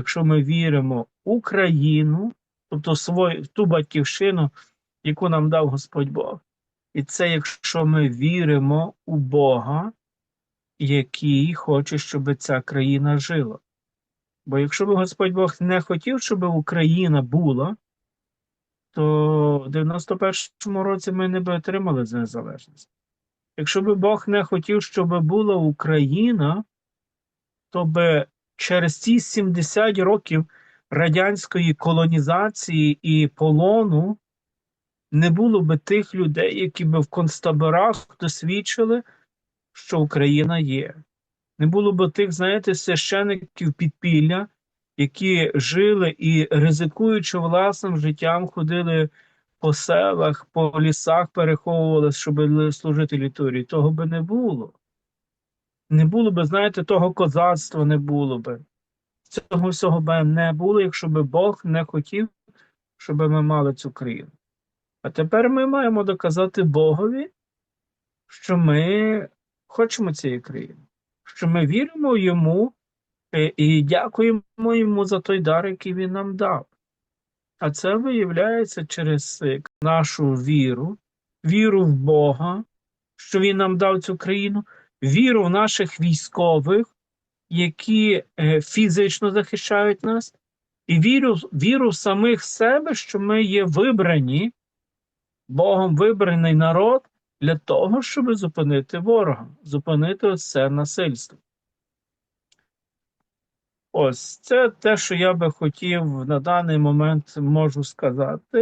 якщо ми віримо в Україну, тобто свою, ту батьківщину, яку нам дав Господь Бог. І це якщо ми віримо у Бога, який хоче, щоб ця країна жила. Бо якщо б Господь Бог не хотів, щоб Україна була, то в 91-му році ми не би отримали незалежність. Якщо б Бог не хотів, щоб була Україна, то би через ці 70 років радянської колонізації і полону не було би тих людей, які би в концтаборах досвідчили, що Україна є. Не було б тих, знаєте, священиків підпілля, які жили і, ризикуючи власним життям, ходили по селах, по лісах, переховувалися, щоб служити літургії. Того би не було. Не було би, знаєте, того козацтва не було би. Цього всього би не було, якщо би Бог не хотів, щоб ми мали цю країну. А тепер ми маємо доказати Богові, що ми хочемо цієї країни, що ми віримо йому е, і дякуємо йому за той дар, який він нам дав. А це виявляється через е, нашу віру, віру в Бога, що Він нам дав цю країну, віру в наших військових, які е, фізично захищають нас, і віру, віру в самих себе, що ми є вибрані, Богом вибраний народ для того, щоб зупинити ворога, зупинити це насильство. Ось це те, що я би хотів на даний момент можу сказати.